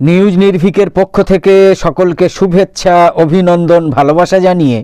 News নির্ভিকের পক্ষ থেকে সকলকে শুভেচ্ছা, অভিনন্দন, ভালোবাসা জানিয়ে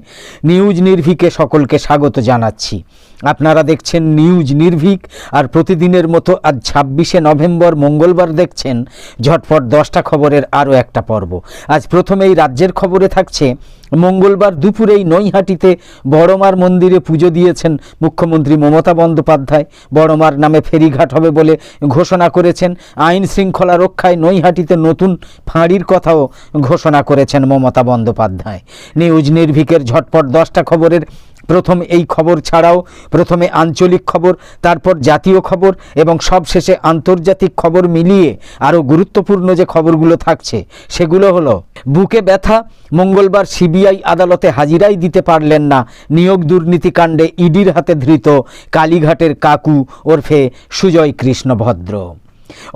নিউজ নির্ভিকে সকলকে স্বাগত জানাচ্ছি। আপনারা দেখছেন নিউজ নির্ভিক আর প্রতিদিনের মতো আজ ছাব্বিশে নভেম্বর মঙ্গলবার দেখছেন ঝটপট দশটা খবরের আরও একটা পর্ব। আজ প্রথমেই রাজ্যের খবরে থাকছে মঙ্গলবার দুপুরেই নৈহাটিতে বড়মার মন্দিরে পুজো দিয়েছেন মুখ্যমন্ত্রী মমতা বন্দ্যোপাধ্যায়। বড়মার নামে ফেরিঘাট হবে বলে ঘোষণা করেছেন। আইন শৃঙ্খলা রক্ষায় নৈহাটিতে নতুন ফাঁড়ির কথাও ঘোষণা করেছেন মমতা বন্দ্যোপাধ্যায়। নিউজ নির্ভিকের ঝটপট দশটা খবরের প্রথম এই খবর ছাড়াও প্রথমে আঞ্চলিক খবর, তারপর জাতীয় খবর এবং সবশেষে আন্তর্জাতিক খবর মিলিয়ে আরও গুরুত্বপূর্ণ যে খবরগুলো থাকছে, সেগুলো হলো, বুকে ব্যথা, মঙ্গলবার সিবিআই আদালতে হাজিরাই দিতে পারলেন না, নিয়োগ দুর্নীতিকাণ্ডে ইডির হাতে ধৃত কালীঘাটের কাকু ওরফে Sujay Krishna Bhadra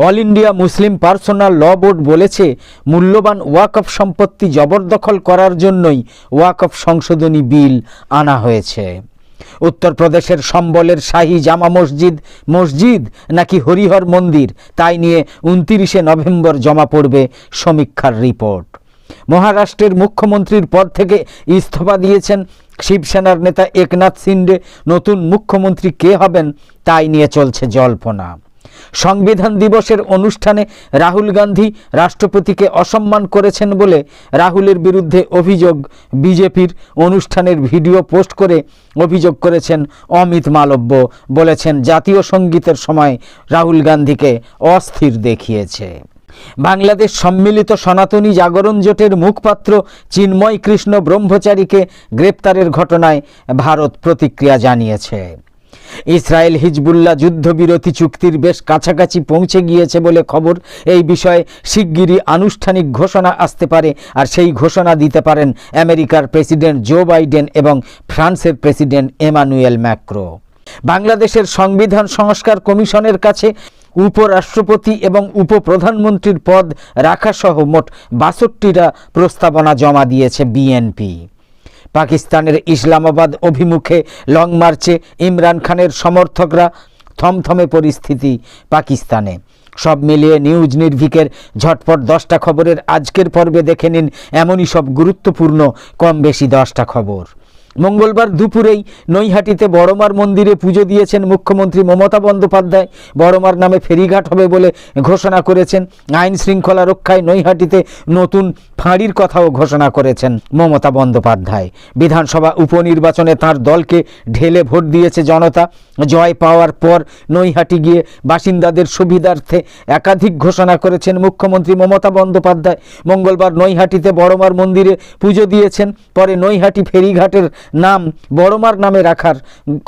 All India Muslim Personal Law Board বলেছে, মূল্যবান ওয়াকফ সম্পত্তি জবরদখল করার জন্যই ওয়াকফ সংশোধনী বিল আনা হয়েছে। উত্তরপ্রদেশের সম্বলের শাহী জামা মসজিদ মসজিদ নাকি হরিহর মন্দির, তাই নিয়ে উনতিরিশে নভেম্বর জমা পড়বে সমীক্ষার রিপোর্ট। মহারাষ্ট্রের মুখ্যমন্ত্রীর পদ থেকে ইস্তফা দিয়েছেন শিবসেনার নেতা একনাথ সিন্ডে। নতুন মুখ্যমন্ত্রী কে হবেন, তাই নিয়ে চলছে জল্পনা। সংবিধান দিবসের অনুষ্ঠানে রাহুল গান্ধী রাষ্ট্রপতিকে অসম্মান করেছেন বলে রাহুলের বিরুদ্ধে অভিযোগ। বিজেপির অনুষ্ঠানের ভিডিও পোস্ট করে অভিযোগ করেছেন অমিত মালব্য। বলেছেন, জাতীয় সঙ্গীতের সময় রাহুল গান্ধীকে অস্থির দেখিয়েছে। বাংলাদেশ সম্মিলিত সনাতনী জাগরণ জোটের মুখপাত্র চিন্ময় কৃষ্ণ ব্রহ্মচারীকে গ্রেপ্তারের ঘটনায় ভারত প্রতিক্রিয়া জানিয়েছে। ইসরায়েল হিজবুল্লাহ যুদ্ধবিরতি চুক্তির বেশ কাছাকাছি পৌঁছে গিয়েছে বলে খবর। এই বিষয়ে শিগগিরই আনুষ্ঠানিক ঘোষণা আসতে পারে আর সেই ঘোষণা দিতে পারেন আমেরিকার প্রেসিডেন্ট জো বাইডেন এবং ফ্রান্সের প্রেসিডেন্ট এমানুয়েল ম্যাক্রো। বাংলাদেশের সংবিধান সংস্কার কমিশনের কাছে উপরাষ্ট্রপতি এবং উপপ্রধানমন্ত্রীর পদ রাখাসহ মোট বাষট্টিটা প্রস্তাবনা জমা দিয়েছে বিএনপি। পাকিস্তানের ইসলামাবাদ অভিমুখে লং মার্চে ইমরান খানের সমর্থকরা থমথমে পরিস্থিতি পাকিস্তানে। সব মিলিয়ে নিউজ নির্ভিকের ঝটপট দশটা খবরের আজকের পর্বে দেখে নিন এমনই সব গুরুত্বপূর্ণ, কম বেশি দশটা খবর। মঙ্গলবার দুপুরেই নৈহাটিতে বড়মার মন্দিরে পুজো দিয়েছেন মুখ্যমন্ত্রী মমতা বন্দ্যোপাধ্যায়। বড়মার নামে ফেরিঘাট হবে বলে ঘোষণা করেছেন আইন শৃঙ্খলা রক্ষায় নৈহাটিতে নতুন ফাঁড়ির কথাও ঘোষণা করেছেন মমতা বন্দ্যোপাধ্যায়। বিধানসভা উপনির্বাচনে তার দলকে ঢেলে ভোট দিয়েছে জনতা। জয় পাওয়ার পর নৈহাটি গিয়ে বাসিন্দাদের সুবিধার্থে একাধিক ঘোষণা করেছেন মুখ্যমন্ত্রী মমতা বন্দ্যোপাধ্যায়। মঙ্গলবার নৈহাটিতে বড়মার মন্দিরে পুজো দিয়েছেন। পরে নৈহাটি ফেরিঘাটের নাম বড়মার নামে রাখার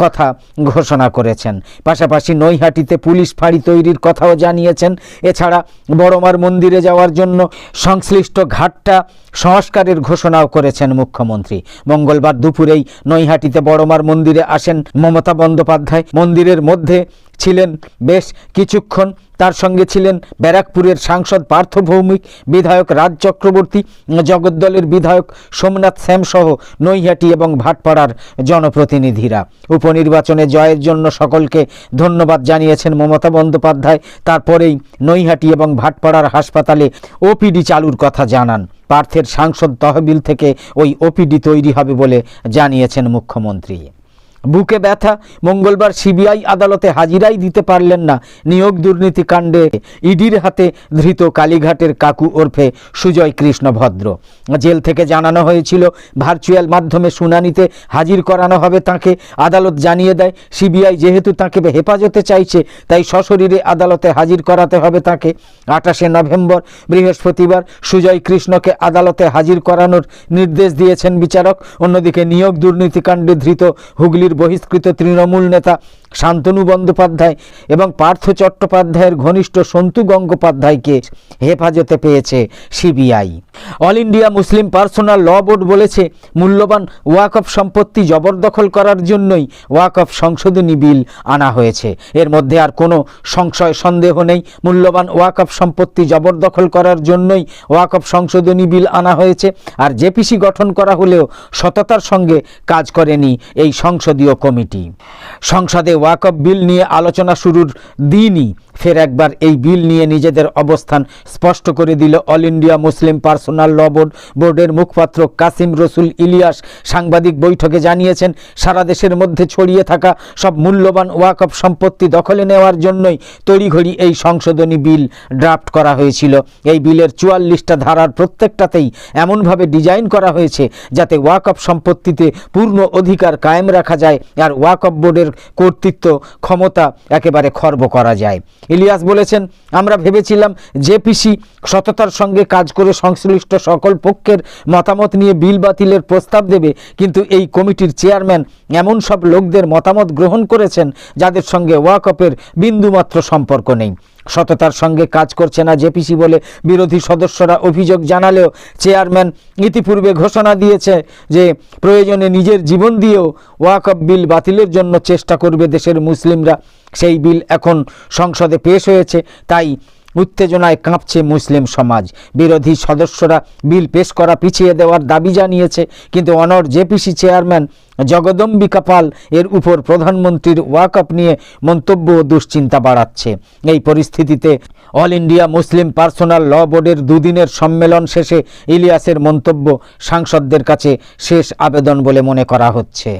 কথা ঘোষণা করেছেন। পাশাপাশি নৈহাটিতে পুলিশ ফাঁড়ি তৈরির কথাও জানিয়েছেন। এছাড়া বড়মার মন্দিরে যাওয়ার জন্য সংশ্লিষ্ট ঘাটটা সংস্কারের ঘোষণাও করেছেন মুখ্যমন্ত্রী। মঙ্গলবার দুপুরেই নৈহাটিতে বড়মার মন্দিরে আসেন মমতা বন্দ্যোপাধ্যায়। মন্দিরের মধ্যে ছিলেন। বেশ কিছুক্ষণ তার সঙ্গে ছিলেন ব্যারাকপুরের সাংসদ পার্থ ভৌমিক, বিধায়ক রাজ চক্রবর্তী, জগদ্দলের বিধায়ক সোমনাথ শ্যামসহ নৈহাটি এবং ভাটপাড়ার জনপ্রতিনিধিরা। উপনির্বাচনে জয়ের জন্য সকলকে ধন্যবাদ জানিয়েছেন মমতা বন্দ্যোপাধ্যায়। তারপরেই নৈহাটি এবং ভাটপাড়ার হাসপাতালে ওপিডি চালুর কথা জানান। পার্থের সাংসদ তহবিল থেকে ওই ওপিডি তৈরি হবে বলে জানিয়েছেন মুখ্যমন্ত্রী। বুকে ব্যথা, মঙ্গলবার সিবিআই আদালতে হাজিরাই দিতে পারলেন না। নিয়োগ দুর্নীতি কাণ্ডে ইডির হাতে ধৃত কালীঘাটের কাকু ওরফে সুজয় কৃষ্ণ ভদ্র জেল থেকে জানানো হয়েছিল, ভার্চুয়াল মাধ্যমে শুনানিতে হাজির করানো হবে তাকে। আদালত জানিয়ে দেয়, সিবিআই যেহেতু তাকে হেফাজতে চাইছে, তাই সশরীরে আদালতে হাজির করাতে হবে তাকে। আঠাশে নভেম্বর, বৃহস্পতিবার সুজয় কৃষ্ণকে আদালতে হাজির করানোর নির্দেশ দিয়েছেন বিচারক। অন্যদিকে নিয়োগ দুর্নীতিকাণ্ডে ধৃত হুগলির বহিষ্কৃত তৃণমূল নেতা শান্তনু বন্দ্যোপাধ্যায় এবং পার্থ চট্টোপাধ্যায়ের ঘনিষ্ঠ সন্তু গঙ্গোপাধ্যায়কে হেফাজতে পেয়েছে CBI. All India Muslim Personal Law Board বলেছে, মূল্যবান ওয়াকফ সম্পত্তি জবরদখল করার জন্যই ওয়াকফ সংশোধনী বিল আনা হয়েছে। এর মধ্যে আর কোনো সংশয়, সন্দেহ নেই। মূল্যবান ওয়াকফ সম্পত্তি জবরদখল করার জন্যই ওয়াকফ সংশোধনী বিল আনা হয়েছে। আর জেপিসি গঠন করা হলেও সততার সঙ্গে কাজ করেনি এই সংসদীয় কমিটি। সংসদে ওয়াকফ বিল নিয়ে আলোচনা শুরুর দিনই ফের একবার এই বিল নিয়ে নিজেদের অবস্থান স্পষ্ট করে দিল All India Muslim Personal Law Board. বোর্ডের মুখপাত্র কাসিম রসুল ইলিয়াস সাংবাদিক বৈঠকে জানিয়েছেন, সারা দেশের মধ্যে ছড়িয়ে থাকা সব মূল্যবান ওয়াকফ সম্পত্তি দখলে নেওয়ার জন্যই তড়িঘড়ি এই সংশোধনী বিল ড্রাফট করা হয়েছিল। এই বিলের চুয়াল্লিশটা ধারার প্রত্যেকটাতেই এমনভাবে ডিজাইন করা হয়েছে যাতে ওয়াকফ সম্পত্তিতে পূর্ণ অধিকার কায়েম রাখা যায় আর ওয়াকফ বোর্ডের কর্তৃত্ব ক্ষমতা একেবারে খর্ব করা যায়। ইলিয়াস বলেছেন, আমরা ভেবেছিলাম জেপিসি সততার সঙ্গে কাজ করে সংশ্লিষ্ট সকল পক্ষের মতামত নিয়ে বিল বাতিলের প্রস্তাব দেবে, কিন্তু এই কমিটির চেয়ারম্যান এমন সব লোকদের মতামত গ্রহণ করেছেন যাদের সঙ্গে ওয়াকপের বিন্দুমাত্র সম্পর্ক নেই। সততার সঙ্গে কাজ করছে না জেপিসি বলে বিরোধী সদস্যরা অভিযোগ জানালেও চেয়ারম্যান ইতিপূর্বে ঘোষণা দিয়েছে যে প্রয়োজনে নিজের জীবন দিয়েও ওয়াক ওয়াকফ বিল বাতিলের জন্য চেষ্টা করবে দেশের মুসলিমরা। সেই বিল এখন সংসদে পেশ হয়েছে, তাই উত্তেজনায় কাঁপছে মুসলিম সমাজ। বিরোধী সদস্যরা বিল পেশ করা পিছিয়ে দেওয়ার দাবি জানিয়েছে, কিন্তু অনর জেপিসি চেয়ারম্যান জগদম্বিকা পাল এর উপর প্রধানমন্ত্রীর ওয়াকআপ নিয়ে মন্তব্য ও দুশ্চিন্তা বাড়াচ্ছে। এই পরিস্থিতিতে All India Muslim Personal Law বোর্ডের দুদিনের সম্মেলন শেষে ইলিয়াসের মন্তব্য সাংসদদের কাছে শেষ আবেদন বলে মনে করা হচ্ছে।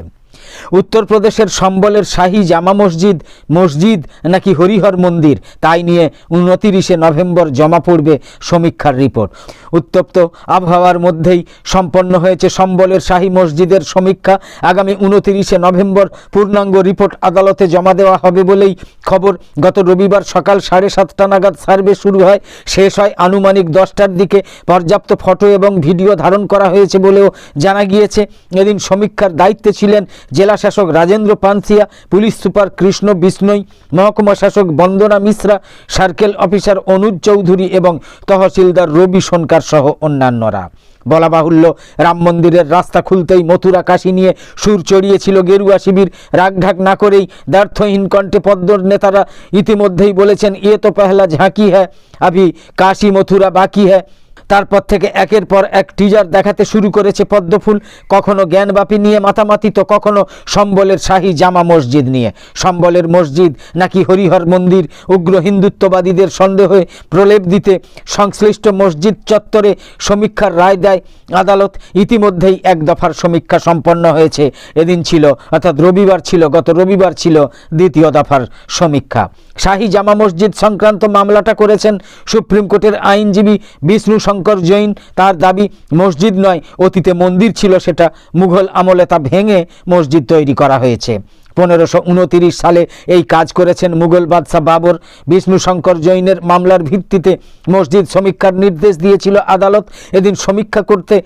উত্তরপ্রদেশের সম্বলের শাহী জামা মসজিদ মসজিদ নাকি হরিহর মন্দির? তাই নিয়ে উনতিরিশে নভেম্বর জমা পড়বে সমীক্ষার রিপোর্ট। উত্তপ্ত আবহাওয়ার মধ্যেই সম্পন্ন হয়েছে সম্বলের শাহী মসজিদের সমীক্ষা। আগামী উনতিরিশে নভেম্বর পূর্ণাঙ্গ রিপোর্ট আদালতে জমা দেওয়া হবে বলেই খবর। গত রবিবার সকাল সাড়ে সাতটা নাগাদ সার্ভে শুরু হয়। শেষ হয় আনুমানিক দশটার দিকে। পর্যাপ্ত ফটো এবং ভিডিও ধারণ করা হয়েছে বলেও জানা গিয়েছে। এদিন সমীক্ষার দায়িত্বে ছিলেন জেলা শাসক রাজেন্দ্র পানসিয়া, পুলিশ সুপার কৃষ্ণ বিষ্ণই, মহকুমা শাসক বন্দনা মিশ্রা, সার্কেল অফিসার অনুজ চৌধুরী এবং তহসিলদার রবি সোনকার সহ অন্যান্যরা। বলা বাহুল্য রাম মন্দিরের রাস্তা খুলতেই মথুরা কাশি নিয়ে সুর চড়িয়েছিল গেরুয়া শিবির। রাগঢাক না করেই দ্ব্যর্থহীন কণ্ঠে পদ্মর নেতারা ইতিমধ্যেই বলেছেন ইয়ে তো পহলা ঝাঁকি হ্যাঁ আভি কাশি মথুরা বাকি হ্যাঁ তারপর থেকে একের পর এক টিজার দেখাতে শুরু করেছে পদ্মফুল। কখনো জ্ঞানবাপী নিয়ে মাতামাতি তো কখনো সম্বলের শাহী জামা মসজিদ নিয়ে। সম্বলের মসজিদ নাকি হরিহর মন্দির? উগ্র হিন্দুত্ববাদীদের সন্দেহে প্রলেপ দিতে সংশ্লিষ্ট মসজিদ চত্বরে সমীক্ষার রায় দেয় আদালত। ইতিমধ্যেই এক দফার সমীক্ষা সম্পন্ন হয়েছে। এদিন ছিল, অর্থাৎ রবিবার ছিল, গত রবিবার ছিল দ্বিতীয় দফার সমীক্ষা। শাহী জামা মসজিদ সংক্রান্ত মামলাটা করেছেন সুপ্রিম কোর্টের আইনজীবী বিষ্ণু শঙ্কর জৈন, তার দাবি মসজিদ নয়, অতীতে মন্দির ছিল সেটা মুঘল আমলে তা ভেঙে মসজিদ তৈরি করা হয়েছে। পনেরোশো উনতিরিশ সালে এই কাজ করেছেন মুঘল বাদশাহ বাবর। বিষ্ণু শঙ্কর জৈনের মামলার ভিত্তিতে মসজিদ সমীক্ষার নির্দেশ দিয়েছিল আদালত। এদিন সমীক্ষা করতে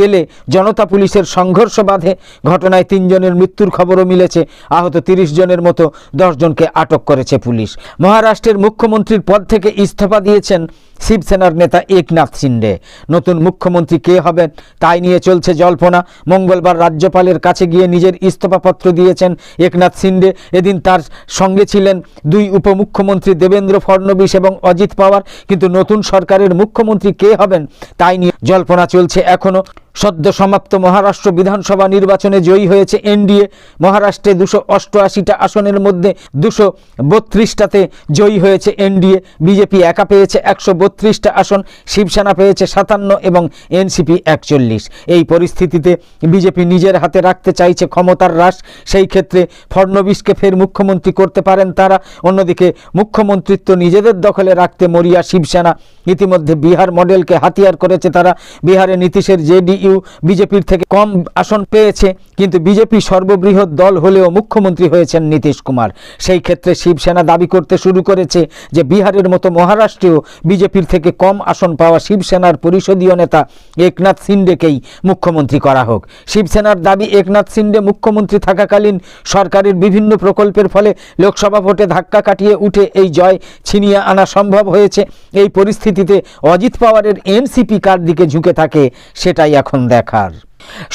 গেলে জনতা পুলিশের সংঘর্ষ বাধে। ঘটনায় তিনজনের মৃত্যুর খবরও মিলেছে। আহত তিরিশ জনের মতো দশজনকে আটক করেছে পুলিশ। মহারাষ্ট্রের মুখ্যমন্ত্রীর পদ থেকে ইস্তফা দিয়েছেন শিবসেনার নেতা একনাথ সিন্ডে নতুন মুখ্যমন্ত্রী কে হবেন তাই নিয়ে চলছে জল্পনা। মঙ্গলবার রাজ্যপালের কাছে গিয়ে নিজের ইস্তফাপত্র দিয়েছেন একনাথ সিন্ডে এদিন তার সঙ্গে ছিলেন দুই উপমুখ্যমন্ত্রী দেবেন্দ্র ফডনবিস এবং অজিত পাওয়ার। কিন্তু নতুন সরকারের মুখ্যমন্ত্রী কে হবেন তাই নিয়ে জল্পনা চলছে এখনও সদ্য সমাপ্ত মহারাষ্ট্র বিধানসভা নির্বাচনে জয়ী হয়েছে এনডিএ। মহারাষ্ট্রে দুশো অষ্টআশিটা আসনের মধ্যে দুশো বত্রিশটাতে জয়ী হয়েছে এনডিএ। বিজেপি একা পেয়েছে একশো বত্রিশটা আসন, শিবসেনা পেয়েছে সাতান্ন এবং এনসিপি একচল্লিশ। এই পরিস্থিতিতে বিজেপি নিজের হাতে রাখতে চাইছে ক্ষমতার হ্রাস। সেই ক্ষেত্রে ফডনবিসকে ফের মুখ্যমন্ত্রী করতে পারেন তারা। অন্যদিকে মুখ্যমন্ত্রিত্ব নিজেদের দখলে রাখতে মরিয়া শিবসেনা। ইতিমধ্যে বিহার মডেলকে হাতিয়ার করেছে তারা। বিহারে নীতিশের জেডি ইউ বিজেপির থেকে কম আসন পেয়েছে, কিন্তু বিজেপি সর্ববৃহৎ দল হলেও মুখ্যমন্ত্রী হয়েছেন নীতিশ কুমার। সেই ক্ষেত্রে শিবসেনা দাবি করতে শুরু করেছে যে বিহারের মতো মহারাষ্ট্রেও বিজেপির থেকে কম আসন পাওয়া শিবসেনার পরিষদীয় নেতা একনাথ সিন্ডেকেই মুখ্যমন্ত্রী করা হোক। শিবসেনার দাবি একনাথ সিন্ডে মুখ্যমন্ত্রী থাকাকালীন সরকারের বিভিন্ন প্রকল্পের ফলে লোকসভা ভোটে ধাক্কা কাটিয়ে উঠে এই জয় ছিনিয়ে আনা সম্ভব হয়েছে। এই পরিস্থিতিতে অজিত পাওয়ারের এনসিপি কার দিকে ঝুঁকে থাকে, সেটাই এখন দেখার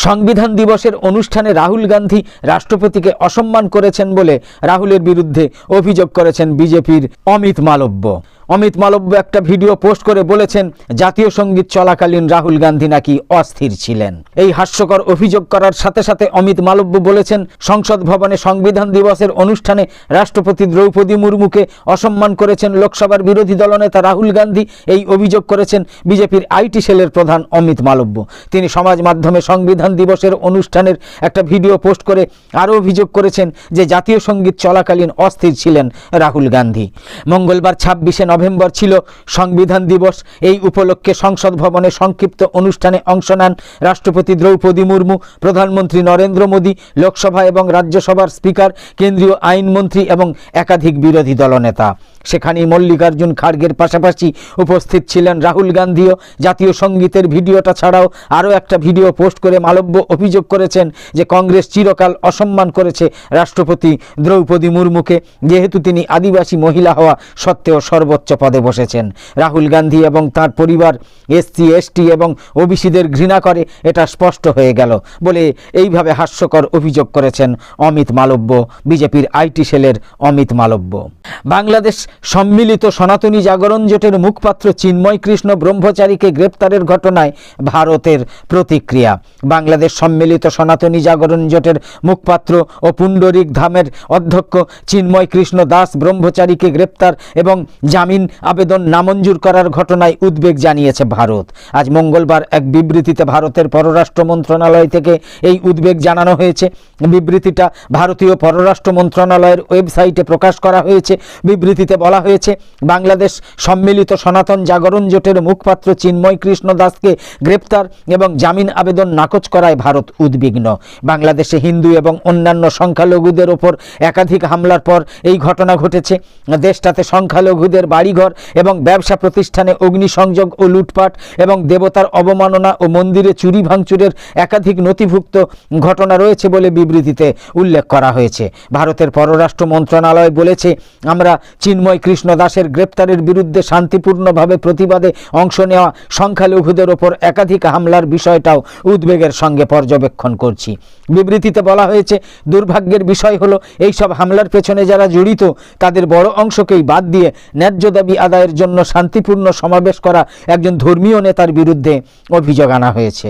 সংবিধান দিবসের অনুষ্ঠানে রাহুল গান্ধী রাষ্ট্রপতিকে অসম্মান করেছেন বলে রাহুলের বিরুদ্ধে অভিযোগ করেছেন বিজেপির অমিত মালব্য। অমিত মালব্য একটা ভিডিও পোস্ট করে বলেছেন, জাতীয় সংগীত চলাকালীন রাহুল গান্ধী নাকি অস্থির ছিলেন। এই হাস্যকর অভিযোগ করার সাথে সাথে অমিত মালব্য বলেছেন, সংসদ ভবনে সংবিধান দিবসের অনুষ্ঠানে রাষ্ট্রপতি দ্রৌপদী মুর্মুকে অসম্মান করেছেন লোকসভার বিরোধী দলনেতা রাহুল গান্ধী। এই অভিযোগ করেছেন বিজেপির আইটি সেলের প্রধান অমিত মালব্য। তিনি সমাজ মাধ্যমে সংবিধান দিবসের অনুষ্ঠানের একটা ভিডিও পোস্ট করে আরও অভিযোগ করেছেন যে জাতীয় সংগীত চলাকালীন অস্থির ছিলেন রাহুল গান্ধী। মঙ্গলবার ছাব্বিশে নভেম্বর ছিল সংবিধান দিবস। এই উপলক্ষে সংসদ ভবনে সংক্ষিপ্ত অনুষ্ঠানে অংশ নেন রাষ্ট্রপতি দ্রৌপদী মুর্মু, প্রধানমন্ত্রী নরেন্দ্র মোদী, লোকসভা এবং রাজ্যসভার স্পিকার, কেন্দ্রীয় আইনমন্ত্রী এবং একাধিক বিরোধী দলনেতা। সেখানেই মল্লিকার্জুন খাড়গের পাশাপাশি উপস্থিত ছিলেন রাহুল গান্ধীও। জাতীয় সঙ্গীতের ভিডিওটা ছাড়াও আরও একটা ভিডিও পোস্ট করে মালব্য অভিযোগ করেছেন যে কংগ্রেস চিরকাল অসম্মান করেছে রাষ্ট্রপতি দ্রৌপদী মুর্মুকে। যেহেতু তিনি আদিবাসী মহিলা হওয়া সত্ত্বেও সর্বোচ্চ পদে বসেছেন। রাহুল গান্ধী এবং তার পরিবার এসসি এসটি এবং ওবিসিদের ঘৃণা করে, এটা স্পষ্ট হয়ে গেল বলে এইভাবে হাস্যকর অভিযোগ করেছেন অমিত মালব্য। বিজেপির আইটি সেলের অমিত মালব্য। বাংলাদেশ সম্মিলিত সনাতনী জাগরণ জোটের মুখপাত্র চিন্ময় কৃষ্ণ ব্রহ্মচারীকে গ্রেপ্তারের ঘটনায় ভারতের প্রতিক্রিয়া। বাংলাদেশ সম্মিলিত সনাতনী জাগরণ জোটের মুখপাত্র ও পুণ্ডরিক ধামের অধ্যক্ষ চিন্ময় কৃষ্ণ দাস ব্রহ্মচারীকে গ্রেপ্তার এবং জামিন আবেদন নামঞ্জুর করার ঘটনায় উদ্বেগ জানিয়েছে ভারত। আজ মঙ্গলবার এক বিবৃতিতে ভারতের পররাষ্ট্র মন্ত্রণালয় থেকে এই উদ্বেগ জানানো হয়েছে। বিবৃতিটা ভারতীয় পররাষ্ট্র মন্ত্রণালয়ের ওয়েবসাইটে প্রকাশ করা হয়েছে। বিবৃতিতে বলা হয়েছে, বাংলাদেশ সম্মিলিত সনাতন জাগরণ জোটের মুখপাত্র চিন্ময় কৃষ্ণ দাসকে গ্রেপ্তার এবং জামিন আবেদন নাকচ করায় ভারত উদ্বিগ্ন। বাংলাদেশে হিন্দু এবং অন্যান্য সংখ্যালঘুদের ওপর একাধিক হামলার পর এই ঘটনা ঘটেছে। দেশটাতে সংখ্যালঘুদের বাড়িঘর এবং ব্যবসা প্রতিষ্ঠানে অগ্নিসংযোগ ও লুটপাট এবং দেবতার অবমাননা ও মন্দিরে চুরি ভাঙচুরের একাধিক নথিভুক্ত ঘটনা রয়েছে বলে বিবৃতিতে উল্লেখ করা হয়েছে। ভারতের পররাষ্ট্র মন্ত্রণালয় বলেছে, আমরা চিন্ময় কৃষ্ণ দাসের গ্রেপ্তারের বিরুদ্ধে শান্তিপূর্ণভাবে প্রতিবাদে অংশ নেওয়া সংখ্যালঘুদের ওপর একাধিক হামলার বিষয়টাও উদ্বেগের সঙ্গে পর্যবেক্ষণ করছি। বিবৃতিতে বলা হয়েছে, দুর্ভাগ্যের বিষয় হলো, এইসব হামলার পেছনে যারা জড়িত, তাদের বড় অংশকেই বাদ দিয়ে ন্যায্য দাবি আদায়ের জন্য শান্তিপূর্ণ সমাবেশ করা একজন ধর্মীয় নেতার বিরুদ্ধে অভিযোগ আনা হয়েছে।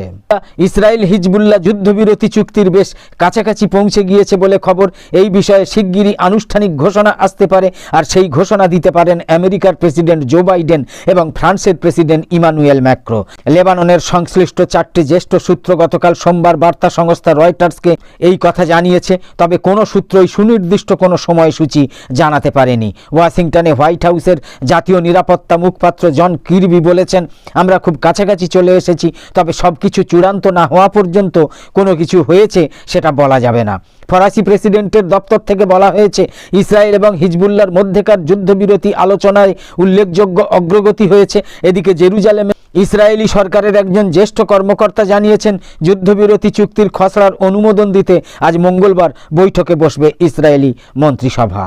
ইসরায়েল হিজবুল্লাহ যুদ্ধবিরতি চুক্তির বেশ কাছাকাছি পৌঁছে গিয়েছে বলে খবর। এই বিষয়ে শিগগিরই আনুষ্ঠানিক ঘোষণা আসতে পারে, আর সেই ঘোষণা দিতে পারেন আমেরিকার প্রেসিডেন্ট জো বাইডেন এবং ফ্রান্সের প্রেসিডেন্ট ইমানুয়েল ম্যাক্রো। লেবাননের সংশ্লিষ্ট চারটি জ্যেষ্ঠ সূত্র গতকাল সোমবার বার্তা সংস্থা রয়টার্সকে এই কথা জানিয়েছে, তবে কোনো সূত্রই সুনির্দিষ্ট কোনো সময়সূচি জানাতে পারেনি। ওয়াশিংটনে হোয়াইট হাউসের জাতীয় নিরাপত্তা মুখপাত্র জন কিরবি বলেছেন, আমরা খুব কাছাকাছি চলে এসেছি, তবে সব কিছু চূড়ান্ত না হওয়া পর্যন্ত কোনো কিছু হয়েছে সেটা বলা যাবে না। ফরাসি প্রেসিডেন্টের দপ্তর থেকে বলা হয়েছে, ইসরায়েল এবং হিজবুল্লার মধ্যেকার যুদ্ধবিরতি আলোচনায় উল্লেখযোগ্য অগ্রগতি হয়েছে। এদিকে জেরুজালেমে ইসরায়েলি সরকারের একজন জ্যেষ্ঠ কর্মকর্তা জানিয়েছেন, যুদ্ধবিরতি চুক্তির খসড়ার অনুমোদন দিতে আজ মঙ্গলবার বৈঠকে বসবে ইসরায়েলি মন্ত্রিসভা।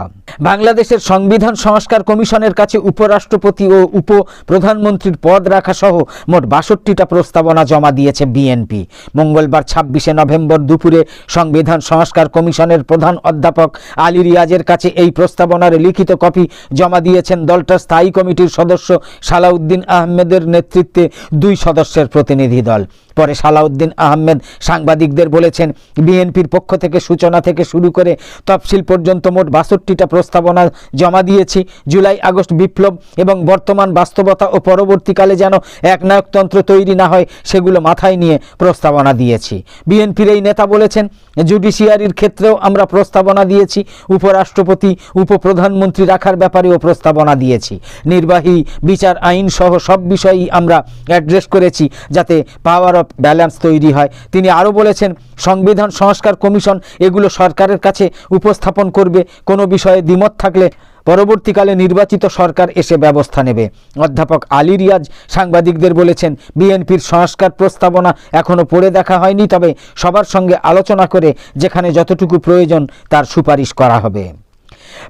বাংলাদেশের সংবিধান সংস্কার কমিশনের কাছে উপরাষ্ট্রপতি ও উপ প্রধানমন্ত্রীর পদ রাখা সহ মোট বাষট্টিটা প্রস্তাবনা জমা দিয়েছে বিএনপি। মঙ্গলবার ছাব্বিশে নভেম্বর দুপুরে সংবিধান সংস্কার কমিশনের প্রধান অধ্যাপক আলী রিয়াজের কাছে এই প্রস্তাবনার লিখিত কপি জমা দিয়েছেন দলটার স্থায়ী কমিটির সদস্য সালাউদ্দিন আহমেদের নেতৃত্বে। দুই সদস্যের প্রতিনিধি দল। পরে সালাউদ্দিন আহমেদ সাংবাদিকদের বলেছেন, বিএনপির পক্ষ থেকে সূচনা থেকে শুরু করে তফসিল পর্যন্ত মোট বাষট্টিটা প্রস্তাবনা জমা দিয়েছি। জুলাই, আগস্ট বিপ্লব এবং বর্তমান বাস্তবতা ও পরবর্তীকালে যেন একনায়কতন্ত্র তৈরি না হয়, সেগুলো মাথায় নিয়ে প্রস্তাবনা দিয়েছি। বিএনপির এই নেতা বলেছেন, জুডিশিয়ারির ক্ষেত্রেও আমরা প্রস্তাবনা দিয়েছি, উপরাষ্ট্রপতি, উপপ্রধানমন্ত্রী রাখার ব্যাপারেও প্রস্তাবনা দিয়েছি। নির্বাহী বিচার আইন সহ সব বিষয়ই আমরা অ্যাড্রেস করেছি যাতে পাওয়ার ব্যালেন্স তৈরি হয়। তিনি আরও বলেছেন, সংবিধান সংস্কার কমিশন এগুলো সরকারের কাছে উপস্থাপন করবে, কোনো বিষয়ে দ্বিমত থাকলে পরবর্তীকালে নির্বাচিত সরকার এসে ব্যবস্থা নেবে। অধ্যাপক আলী রিয়াজ সাংবাদিকদের বলেছেন, বিএনপির সংস্কার প্রস্তাবনা এখনও পড়ে দেখা হয়নি, তবে সবার সঙ্গে আলোচনা করে যেখানে যতটুকু প্রয়োজন তার সুপারিশ করা হবে।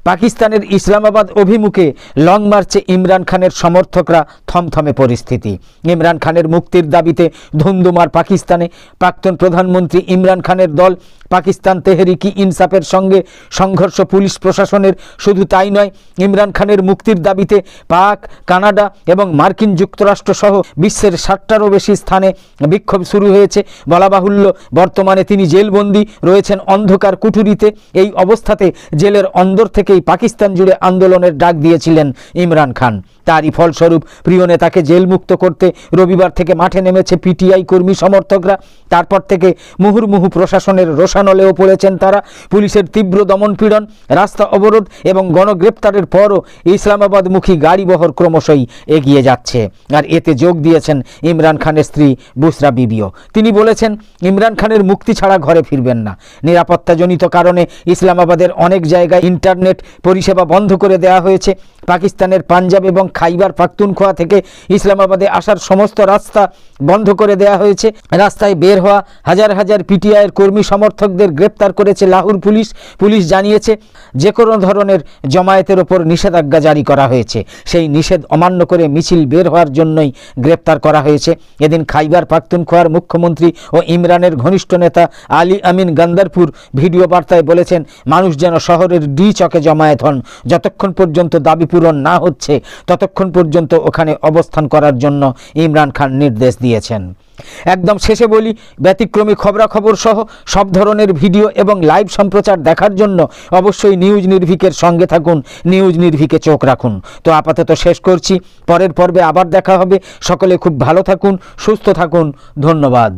পাকিস্তানের ইসলামাবাদ অভিমুখে লং মার্চে ইমরান খানের সমর্থকরা থমথমে পরিস্থিতি। ইমরান খানের মুক্তির দাবিতে ধুমধুমার পাকিস্তানে প্রাক্তন প্রধানমন্ত্রী ইমরান খানের দল পাকিস্তান তেহরিকি ইনসাফের সঙ্গে সংঘর্ষ পুলিশ প্রশাসনের শুধু তাই নয়, ইমরান খানের মুক্তির দাবিতে পাক, কানাডা এবং মার্কিন যুক্তরাষ্ট্র সহ বিশ্বের ষাটটারও বেশি স্থানে বিক্ষোভ শুরু হয়েছে। বলা বাহুল্য, বর্তমানে তিনি জেলবন্দি, রয়েছেন অন্ধকার কুঠুরিতে। এই অবস্থাতে জেলের অন্দর থেকেই পাকিস্তান জুড়ে আন্দোলনের ডাক দিয়েছিলেন ইমরান খান। তারই ফলস্বরূপ প্রিয় নেতাকে জেলমুক্ত করতে রবিবার থেকে মাঠে নেমেছে পিটিআই কর্মী সমর্থকরা। তারপর থেকে মুহুর্মুহু প্রশাসনের রোষানলেও পড়েছেন তারা। পুলিশের তীব্র দমনপীড়ন, রাস্তা অবরোধ এবং গণগ্রেপ্তারের পরও ইসলামাবাদমুখী গাড়িবহর ক্রমশই এগিয়ে যাচ্ছে। আর এতে যোগ দিয়েছেন ইমরান খানের স্ত্রী বুসরা বিবিও। তিনি বলেছেন, ইমরান খানের মুক্তি ছাড়া ঘরে ফিরবেন না। নিরাপত্তাজনিত কারণে ইসলামাবাদের অনেক জায়গায় ইন্টারনেট পরিষেবা বন্ধ করে দেওয়া হয়েছে। পাকিস্তানের পাঞ্জাব এবং খাইবার পাখতুনখোয়া থেকে ইসলামাবাদে আসার সমস্ত রাস্তা বন্ধ করে দেওয়া হয়েছে। রাস্তায় বের হওয়া হাজার হাজার পিটিআইয়ের কর্মী সমর্থকদের গ্রেপ্তার করেছে লাহোর পুলিশ। পুলিশ জানিয়েছে, যে কোনো ধরনের জমায়েতের ওপর নিষেধাজ্ঞা জারি করা হয়েছে। সেই নিষেধ অমান্য করে মিছিল বের হওয়ার জন্যই গ্রেপ্তার করা হয়েছে। এদিন খাইবার পাখতুনখোয়ার মুখ্যমন্ত্রী ও ইমরানের ঘনিষ্ঠ নেতা আলী আমিন গান্দারপুর ভিডিও বার্তায় বলেছেন, মানুষ যেন শহরের ডি চকে জমায়েত হন। যতক্ষণ পর্যন্ত দাবি পূরণ না হচ্ছে, ততক্ষণ পর্যন্ত ওখানে অবস্থান করার জন্য ইমরান খান নির্দেশ দিয়েছেন। একদম শেষে বলি, ব্যতিক্রমী খবরাখবর সহ সব ধরনের ভিডিও এবং লাইভ সম্প্রচার দেখার জন্য অবশ্যই নিউজ নির্ভিকের সঙ্গে থাকুন, নিউজ নির্ভিকে চোখ রাখুন। তো আপাতত শেষ করছি, পরের পর্বে আবার দেখা হবে। সকলে খুব ভালো থাকুন, সুস্থ থাকুন। ধন্যবাদ।